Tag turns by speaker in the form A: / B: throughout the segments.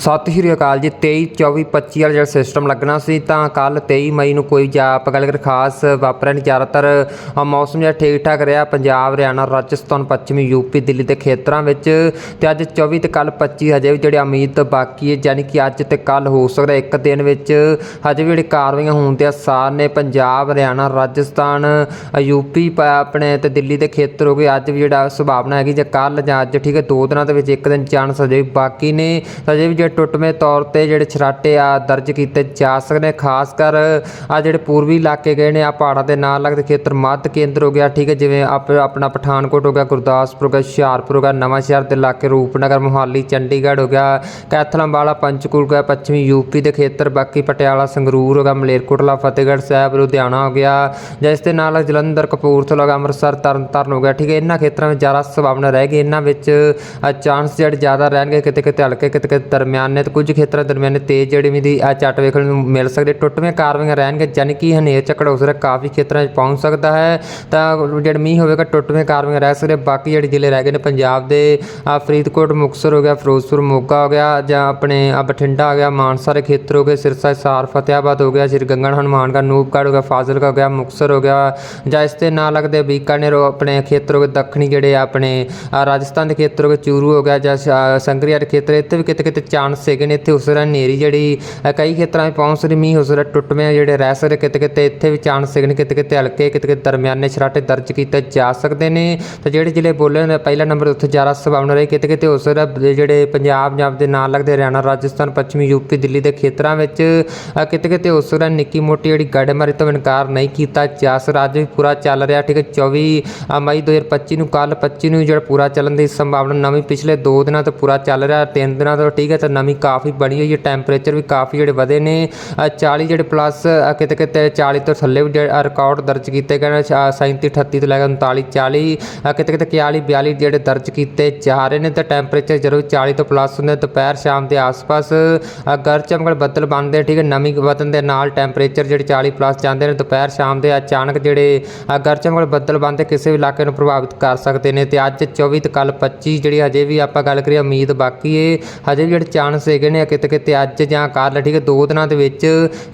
A: ਸਤਿ ਸ਼੍ਰੀ ਅਕਾਲ ਜੀ 23 24 25 ਵਾਲਾ ਜਿਹੜਾ ਸਿਸਟਮ ਲੱਗਣਾ ਸੀ ਤਾਂ ਕੱਲ 23 ਮਈ ਨੂੰ ਕੋਈ ਜਾ ਆਪਾਂ ਗੱਲ ਕਰ ਖਾਸ ਵਾਪਰਿਆ ਨਹੀਂ ਜ਼ਿਆਦਾਤਰ ਮੌਸਮ ਜਿਹੜਾ ਠੀਕ ਠਾਕ ਰਿਹਾ ਪੰਜਾਬ ਹਰਿਆਣਾ ਰਾਜਸਥਾਨ ਪੱਛਮੀ ਯੂਪੀ ਦਿੱਲੀ ਦੇ ਖੇਤਰਾਂ ਵਿੱਚ ਤੇ ਅੱਜ 24 ਤੇ ਕੱਲ 25 ਹਜੇ ਵੀ ਜਿਹੜੇ ਉਮੀਦ ਬਾਕੀ ਹੈ ਯਾਨੀ ਕਿ ਅੱਜ ਤੇ ਕੱਲ ਹੋ ਸਕਦਾ ਇੱਕ ਦਿਨ ਵਿੱਚ ਹਜੇ ਵੀ ਜਿਹੜੀ ਕਾਰਵਾਈਆਂ ਹੋਣ ਦੇ ਆਸਾਰ ਨੇ ਪੰਜਾਬ ਹਰਿਆਣਾ ਰਾਜਸਥਾਨ ਅ, ਯੂਪੀ ਪ- ਆਪਣੇ ਤੇ ਦਿੱਲੀ ਦੇ ਖੇਤਰ ਹੋ ਗਏ ਅੱਜ ਵੀ ਜਿਹੜਾ ਸੰਭਾਵਨਾ ਹੈਗੀ ਜੇ ਕੱਲ ਜਾਂ ਅੱਜ ਠੀਕ ਹੈ ਦੋ ਦਿਨਾਂ ਦੇ ਵਿੱਚ ਇੱਕ ਦਿਨ ਚਾਂਸ ਹਜੇ ਵੀ ਬਾਕੀ ਨੇ ਤਾਂ ਹਜੇ ਵੀ ਜਿਹੜੇ ਟੁੱਟਵੇਂ ਤੌਰ ਤੇ ਜਿਹੜੇ ਛਰਾਟੇ ਆ ਦਰਜ ਕੀਤੇ ਜਾ ਸਕਦੇ ਨੇ ਖਾਸ ਕਰ ਆ ਜਿਹੜੇ ਪੂਰਬੀ ਇਲਾਕੇ ਗਏ ਨੇ ਆ ਪਹਾੜਾਂ ਦੇ ਨਾਲ ਲੱਗਦੇ ਖੇਤਰ ਮੱਧ ਕੇਂਦਰ ਹੋ ਗਿਆ ਠੀਕ ਹੈ ਜਿਵੇਂ ਆਪਣਾ ਪਠਾਨਕੋਟ ਹੋ ਗਿਆ ਗੁਰਦਾਸਪੁਰ ਹੋ ਗਿਆ ਹੁਸ਼ਿਆਰਪੁਰ ਹੋ ਗਿਆ ਨਵਾਂ ਸ਼ਹਿਰ ਦੇ ਇਲਾਕੇ ਰੂਪਨਗਰ ਮੋਹਾਲੀ ਚੰਡੀਗੜ੍ਹ ਹੋ ਗਿਆ ਕੈਥਲੰਵਾਲਾ ਪੰਚਕੂਲ ਗਿਆ ਪੱਛਮੀ ਯੂਪੀ ਦੇ ਖੇਤਰ ਬਾਕੀ ਪਟਿਆਲਾ ਸੰਗਰੂਰ ਹੋ ਗਿਆ ਮਲੇਰਕੋਟਲਾ ਫਤਿਹਗੜ੍ਹ ਸਾਹਿਬ ਲੁਧਿਆਣਾ ਹੋ ਗਿਆ ਜਾਂ ਇਸ ਦੇ ਨਾਲ ਜਲੰਧਰ ਕਪੂਰਥਲਾ ਹੋ ਗਿਆ ਅੰਮ੍ਰਿਤਸਰ ਤਰਨਤਾਰਨ ਹੋ ਗਿਆ ਠੀਕ ਹੈ ਇਹਨਾਂ ਖੇਤਰਾਂ ਵਿੱਚ ਜ਼ਿਆਦਾ ਸੰਭਾਵਨਾ ਰਹਿ ਗਈ ਇਹਨਾਂ ਵਿੱਚ ਚਾਂਸ ਜਿਹੜੇ ਜ਼ਿਆਦਾ ਰਹਿਣਗੇ ਕਿਤੇ ਕਿਤੇ ਹਲਕੇ ਕਿਤੇ ਕਿਤੇ ਦਰਮਿਆਨੇ ਤੇ ਕੁਝ ਖੇਤਰਾਂ ਦਰਮਿਆਨੇ ਤੇਜ਼ ਜਿਹੜੀ ਦੀ ਆ ਝੱਟ ਵੇਖਣ ਨੂੰ ਮਿਲ ਸਕਦੇ ਟੁੱਟਵੇਂ ਕਾਰਵਾਈਆਂ ਰਹਿਣਗੇ ਯਾਨੀ ਕਿ ਹਨੇਰ ਝੱਖੜ ਹੋ ਸਕਦਾ ਕਾਫੀ ਖੇਤਰਾਂ 'ਚ ਪਹੁੰਚ ਸਕਦਾ ਹੈ। ਤਾਂ ਜਿਹੜਾ ਮੀਂਹ ਹੋਵੇਗਾ ਟੁੱਟਵੇਂ ਕਾਰਵਾਈਆਂ ਰਹਿ ਸਕਦੇ ਬਾਕੀ ਜਿਹੜੇ ਜ਼ਿਲ੍ਹੇ ਰਹਿ ਗਏ ਨੇ, ਪੰਜਾਬ ਦੇ ਫਰੀਦਕੋਟ, ਮੁਕਤਸਰ ਹੋ ਗਿਆ, ਫਿਰੋਜ਼ਪੁਰ, ਮੋਗਾ ਹੋ ਗਿਆ, ਜਾਂ ਆਪਣੇ ਬਠਿੰਡਾ ਹੋ ਗਿਆ, ਮਾਨਸਾ ਦੇ ਖੇਤਰ ਹੋ ਗਏ, ਸਿਰਸਾ ਸਾਰ ਫਤਿਆਬਾਦ ਹੋ ਗਿਆ, ਸ਼੍ਰੀ ਗੰਗਣ ਹਨੂਮਾਨਗੜ੍ਹ ਨੂਪਗੜ੍ਹ ਹੋ ਗਿਆ, ਫਾਜ਼ਿਲਕਾ ਹੋ ਗਿਆ, ਮੁਕਤਸਰ ਹੋ ਗਿਆ, ਜਾਂ ਇਸ 'ਤੇ ਨਾਲ ਲੱਗਦੇ ਬੀਕਾਨੇਰ ਆਪਣੇ ਖੇਤਰ ਹੋ ਗਏ, ਦੱਖਣੀ ਜਿਹੜੇ ਆ ਆਪਣੇ ਰਾਜਸਥਾਨ ਦੇ ਖੇਤਰ ਹੋ ਗਏ, ਚੂਰੂ ਹੋ ਗਿਆ, ਜਾਂ ਸੰਗਰੀਆ ਦੇ ਖੇਤਰ, ਇੱਥੇ ਵੀ ਕਿਤੇ ਕਿਤੇ ਚਾਂਸ ਹੈਗੇ ਨੇ ਇੱਥੇ ਉਸ ਤਰ੍ਹਾਂ ਹਨੇਰੀ ਜਿਹੜੀ ਕਈ ਖੇਤਰਾਂ 'ਚ ਪਹੁੰਚ ਸਕਦੀ ਮੀਂਹ ਹੋ ਸਕਦਾ ਟੁੱਟਵੇਂ ਜਿਹੜੇ ਰਹਿ ਸਕਦੇ ਕਿਤੇ ਕਿਤੇ ਇੱਥੇ ਵੀ ਚਾਂਸ ਹੈਗੇ ਨੇ ਕਿਤੇ ਕਿਤੇ ਹਲਕੇ ਕਿਤੇ ਕਿਤੇ ਦਰਮਿਆਨੇ ਛਰਾਟੇ ਦਰਜ ਕੀਤੇ ਜਾ ਸਕਦੇ ਨੇ। ਤਾਂ ਜਿਹੜੇ ਜ਼ਿਲ੍ਹੇ ਬੋਲੇ ਨੇ ਪਹਿਲਾ ਨੰਬਰ ਉੱਥੇ ਜ਼ਿਆਦਾ ਸੰਭਾਵਨਾ ਰਹੀ ਕਿਤੇ ਕਿਤੇ ਹੋ ਸਕਦਾ ਜਿਹੜੇ ਪੰਜਾਬ ਪੰਜਾਬ ਦੇ ਨਾਲ ਲੱਗਦੇ ਹਰਿਆਣਾ ਰਾਜਸਥਾਨ ਪੱਛਮੀ ਯੂਪੀ ਦਿੱਲੀ ਦੇ ਖੇਤਰਾਂ ਵਿੱਚ ਕਿਤੇ ਕਿਤੇ ਹੋ ਸਕਦਾ ਨਿੱਕੀ ਮੋਟੀ ਜਿਹੜੀ ਗੜੇਮਾਰੀ ਤੋਂ ਇਨਕਾਰ ਨਹੀਂ ਕੀਤਾ ਜਾ ਸਕਦਾ ਅੱਜ ਵੀ ਪੂਰਾ ਚੱਲ ਰਿਹਾ ਠੀਕ ਹੈ 24 ਅ, ਮਈ 2025 ਨੂੰ ਕੱਲ 25 ਨੂੰ ਜਿਹੜਾ ਪੂਰਾ ਚੱਲਣ ਦੀ ਸੰਭਾਵਨਾ ਨਵੀਂ ਪਿਛਲੇ 2 ਦਿਨਾਂ ਤੋਂ ਪੂਰਾ ਚੱਲ ਰਿਹਾ 3 ਦਿਨਾਂ ਤੋਂ ਠੀਕ ਹੈ ਤਾਂ ਨਵੀਂ ਕਾਫੀ ਬਣੀ ਹੋਈ ਹੈ ਟੈਂਪਰੇਚਰ ਵੀ ਕਾਫੀ ਜਿਹੜੇ ਵਧੇ ਨੇ। ਅ, 40 ਜਿਹੜੇ ਪਲੱਸ ਕਿਤੇ ਕਿਤੇ 40 ਤੋਂ ਥੱਲੇ ਵੀ ਜਿਹੜੇ ਰਿਕਾਰਡ ਦਰਜ ਕੀਤੇ ਗਏ ਨੇ 37 38 ਤੋਂ ਲੈ ਕੇ 39 40 ਕਿਤੇ ਕਿਤੇ 41 42 ਜਿਹੜੇ ਦਰਜ ਕੀਤੇ ਜਾ ਰਹੇ ਨੇ। ਤਾਂ ਟੈਂਪਰੇਚਰ ਜਦੋਂ 40 ਤੋਂ ਪਲੱਸ ਹੁੰਦੇ ਦੁਪਹਿਰ ਸ਼ਾਮ ਦੇ ਆਸ-ਪਾਸ ਅ, ਗਰ ਚਮਕਲ ਬੱਦਲ ਬਣਦੇ ਠੀਕ ਹੈ ਨਮੀ ਵਧਣ ਦੇ ਨਾਲ ਟੈਂਪਰੇਚਰ ਜਿਹੜੇ 40 ਪਲੱਸ ਜਾਂਦੇ ਨੇ। ਦੁਪਹਿਰ ਸ਼ਾਮ ਦੇ ਅਚਾਨਕ ਜਿਹੜੇ ਅ, ਗਰ ਚਮਕਲ ਬੱਦਲ ਬਣਦੇ ਕਿਸੇ ਵੀ ਇਲਾਕੇ ਨੂੰ ਪ੍ਰਭਾਵਿਤ ਕਰ ਸਕਦੇ ਨੇ। ਤੇ ਅੱਜ 24 ਤੇ ਕੱਲ 25 ਜਿਹੜੀ ਹਜੇ ਵੀ ਆਪਾਂ ਗੱਲ ਕਰੀਏ ਉਮੀਦ ਬਾਕੀ ਏ। ਹਜੇ ਵੀ ਜਿਹੜੇ ਚਾਂਸ ਹੈਗੇ ਨੇ ਕਿਤੇ ਕਿਤੇ ਅੱਜ ਜਾਂ ਕੱਲ ਠੀਕ ਹੈ, ਦੋ ਦਿਨਾਂ ਦੇ ਵਿੱਚ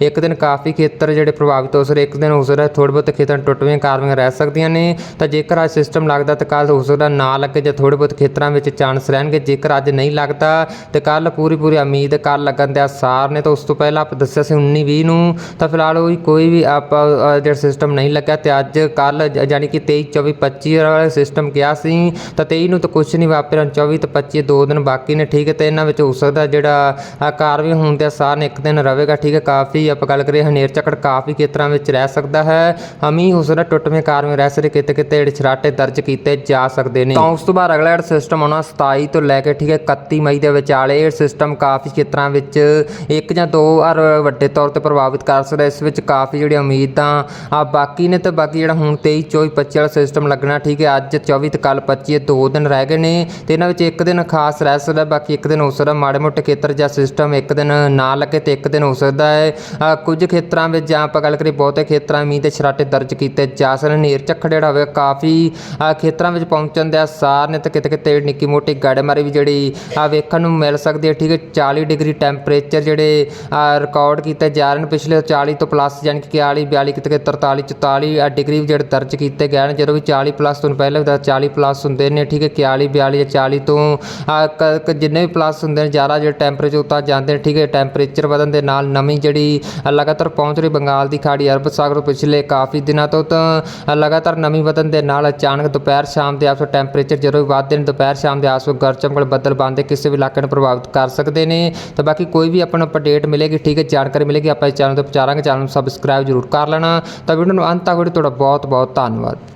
A: ਇੱਕ ਦਿਨ ਕਾਫੀ ਖੇਤਰ ਜਿਹੜੇ ਪ੍ਰਭਾਵਿਤ ਹੋ ਸਕਦੇ, ਇੱਕ ਦਿਨ ਹੋ ਸਕਦਾ ਥੋੜ੍ਹੇ ਬਹੁਤ ਖੇਤਰਾਂ 'ਚ ਟੁੱਟਵੀਆਂ ਕਾਰਵਾਈਆਂ ਰਹਿ ਸਕਦੀਆਂ ਨੇ। ਤਾਂ ਜੇਕਰ ਅੱਜ ਸਿਸਟਮ ਲੱਗਦਾ ਤਾਂ ਕੱਲ ਹੋ ਸਕਦਾ ਨਾ ਲੱਗੇ ਜਾਂ ਥੋੜ੍ਹੇ ਬਹੁਤ ਖੇਤਰਾਂ ਵਿੱਚ ਚਾਂਸ ਰਹਿਣਗੇ। ਜੇਕਰ ਅੱਜ ਨਹੀਂ ਲੱਗਦਾ ਤੇ ਕੱਲ ਪੂਰੀ ਪੂਰੀ ਉਮੀਦ ਕੱਲ ਲੱਗਣ ਦੇ ਆਸਾਰ ਨੇ। ਤਾਂ ਉਸ ਤੋਂ ਪਹਿਲਾਂ ਆਪਾਂ ਦੱਸਿਆ ਸੀ 19 20 ਨੂੰ। ਤਾਂ ਫਿਲਹਾਲ ਉਹ ਕੋਈ ਵੀ ਆਪਾਂ ਜਿਹੜਾ ਸਿਸਟਮ ਨਹੀਂ ਲੱਗਾ ਤੇ ਅੱਜ ਕੱਲ ਯਾਨੀ ਕਿ 23 24 25 ਵਾਲਾ ਸਿਸਟਮ ਗਿਆ ਸੀ। ਤਾਂ 23 ਨੂੰ ਤਾਂ ਕੁਝ ਨਹੀਂ ਵਾਪਰਿਆ 24 ਤੇ 25 ਦੋ ਦਿਨ ਬਾਕੀ ਨੇ, ਠੀਕ ਹੈ, ਤੇ ਇਹਨਾਂ ਵਿੱਚ ਹੋ ਸਕਦਾ ਜਿਹੜਾ ਅ, ਕਾਰਵਾਈ ਹੋਣ ਦੇ ਆਸਾਰ ਨੇ ਇੱਕ ਦਿਨ ਰਹੇਗਾ ਠੀਕ ਹੈ? ਕਾਫੀ ਆਪਾਂ ਗੱਲ ਕਰੀਏ ਹਨੇਰ ਝੱਕੜ ਕਾਫੀ ਖੇਤਰਾਂ ਵਿੱਚ ਰਹਿ ਸਕਦਾ ਹੈ। ਹਮੀ ਹੋ ਸਕਦਾ ਟੁੱਟਵੇਂ ਕਾਰਵਾਈ ਰਹਿ ਸਕਦੇ ਕਿਤੇ ਕਿਤੇ ਜਿਹੜੇ ਛਰਾਟੇ ਦਰਜ ਕੀਤੇ ਜਾ ਸਕਦੇ ਨੇ। ਤਾਂ ਉਸ ਤੋਂ ਬਾਅਦ ਅਗਲਾ ਜਿਹੜਾ ਸਿਸਟਮ ਆਉਣਾ 27 ਤੋਂ ਲੈ ਕੇ ਠੀਕ ਹੈ 31 ਮਈ ਦੇ ਵਿਚਾਲੇ ਇਹ ਸਿਸਟਮ ਕਾਫੀ ਖੇਤਰਾਂ ਵਿੱਚ ਇੱਕ ਜਾਂ ਦੋ ਵਾਰ ਵੱਡੇ ਤੌਰ ਤੇ ਪ੍ਰਭਾਵਿਤ ਕਰ ਸਕਦਾ ਇਸ ਵਿੱਚ ਕਾਫੀ ਜਿਹੜੀ ਉਮੀਦਾਂ ਆ ਬਾਕੀ ਨੇ ਤੇ ਬਾਕੀ ਜਿਹੜਾ ਹੁਣ 23 24 25 ਵਾਲਾ ਸਿਸਟਮ ਲੱਗਣਾ ਠੀਕ ਹੈ ਅੱਜ 24 ਤੇ ਕੱਲ 25 ਦੋ ਦਿਨ ਰਹਿ ਗਏ ਨੇ ਤੇ ਇਹਨਾਂ ਵਿੱਚ ਇੱਕ ਦਿਨ ਖਾਸ ਰਹਿ ਸਕਦਾ ਬਾਕੀ ਇੱਕ ਦਿਨ ਹੋ ਸਕਦਾ ਮਾੜੇ ਮੋਟੇ ਖੇਤਰ ਜਾਂ ਸਿਸਟਮ ਇੱਕ ਦਿਨ ਨਾ ਲੱਗੇ ਤੇ ਇੱਕ ਦਿਨ ਹੋ ਸਕਦਾ ਹੈ। ਕੁਝ ਖੇਤਰਾਂ ਵਿੱਚ ਜਾਂ ਆਪਾਂ ਗੱਲ ਕਰੀਏ ਬਹੁਤੇ ਖੇਤਰਾਂ ਮੀਂਹ ਦੇ ਛਰਾਟੇ ਦਰਜ ਕੀਤੇ ਜਾ ਸਕਦੇ ਨੇਰ ਝੱਖੜ ਜਿਹੜਾ ਹੋਵੇ, ਕਾਫੀ ਖੇਤਰਾਂ ਵਿੱਚ ਪਹੁੰਚਣ ਦੇ ਆਸਾਰ ਨੇ ਤੇ ਕਿਤੇ ਕਿਤੇ ਨਿੱਕੀ ਮੋਟੀ ਗੜਮਾਰੀ ਵੀ ਜਿਹੜੀ ਵੇਖਣ ਨੂੰ ਮਿਲ ਸਕਦੀ ਹੈ। ਠੀਕ ਹੈ 40 ਡਿਗਰੀ ਟੈਂਪਰੇਚਰ ਜਿਹੜੇ ਰਿਕਾਰਡ ਕੀਤੇ ਜਾ ਰਹੇ ਨੇ ਪਿਛਲੇ 40 ਤੋਂ ਪਲੱਸ ਯਾਨੀ ਕਿ 41 42 ਕਿਤੇ ਕਿਤੇ 43 44 ਡਿਗਰੀ ਵੀ ਜਿਹੜੇ ਦਰਜ ਕੀਤੇ ਗਏ ਨੇ। ਜਦੋਂ ਵੀ 40 ਪਲੱਸ ਤੁਹਾਨੂੰ ਪਹਿਲਾਂ ਵੀ 40 ਪਲੱਸ ਹੁੰਦੇ ਨੇ। ਠੀਕ ਹੈ 41 42 ਜਾਂ 40 ਤੋਂ ਕ- ਜਿੰਨੇ ਵੀ ਪਲੱਸ ਹੁੰਦੇ ਨੇ, ਜ਼ਿਆਦਾ ਜਿਹੜੇ ਟੈਂਪਰੇਚਰ ਉੱਤੇ ਜਾਂਦੇ ਨੇ, ਠੀਕ ਹੈ ਟੈਂਪਰੇਚਰ ਵਧਣ ਦੇ ਨਾਲ ਨਮੀ ਜਿਹੜੀ ਲਗਾਤਾਰ ਪਹੁੰਚ ਰਹੀ ਬੰਗਾਲ ਦੀ ਖਾੜੀ ਅਰਬ ਸਾਗਰ ਤੋਂ ਪਿਛਲੇ ਕਾਫੀ ਦਿਨਾਂ ਤੋਂ ਤਾਂ ਲਗਾਤਾਰ ਨਮੀ ਵਧਣ ਦੇ ਨਾਲ ਅਚਾਨਕ ਦੁਪਹਿਰ ਸ਼ਾਮ ਦੇ ਆਸ-ਪਾਸ ਟੈਂਪਰੇਚਰ ਜਦੋਂ ਵੀ ਵੱਧਦੇ ਨੇ, ਦੁਪਹਿਰ ਸ਼ਾਮ ਦੇ ਆਸ-ਪਾਸ ਗਰਜ ਬੱਦਲ ਬਣਦੇ, ਕਿਸੇ ਵੀ ਇਲਾਕੇ ਨੂੰ ਪ੍ਰਭਾਵਿਤ ਕਰ ਸਕਦੇ ਨੇ। ਤਾਂ ਬਾਕੀ ਕੋਈ ਵੀ ਆਪਾਂ ਨੂੰ ਅਪਡੇਟ ਮਿਲੇਗੀ, ਠੀਕ ਹੈ, ਜਾਣਕਾਰੀ ਮਿਲੇਗੀ, ਆਪਾਂ ਇਸ ਚੈਨਲ ਤੇ ਪਹੁੰਚਾਰਾਂਗੇ ਚੈਨਲ ਨੂੰ ਸਬਸਕ੍ਰਾਈਬ ਜ਼ਰੂਰ ਕਰ ਲੈਣਾ। ਤਾਂ ਵੀਡੀਓ ਨੂੰ ਅੰਤ ਤੱਕ ਵੀਡੀਓ ਤੁਹਾਡਾ ਬਹੁਤ ਬਹੁਤ ਧੰਨਵਾਦ।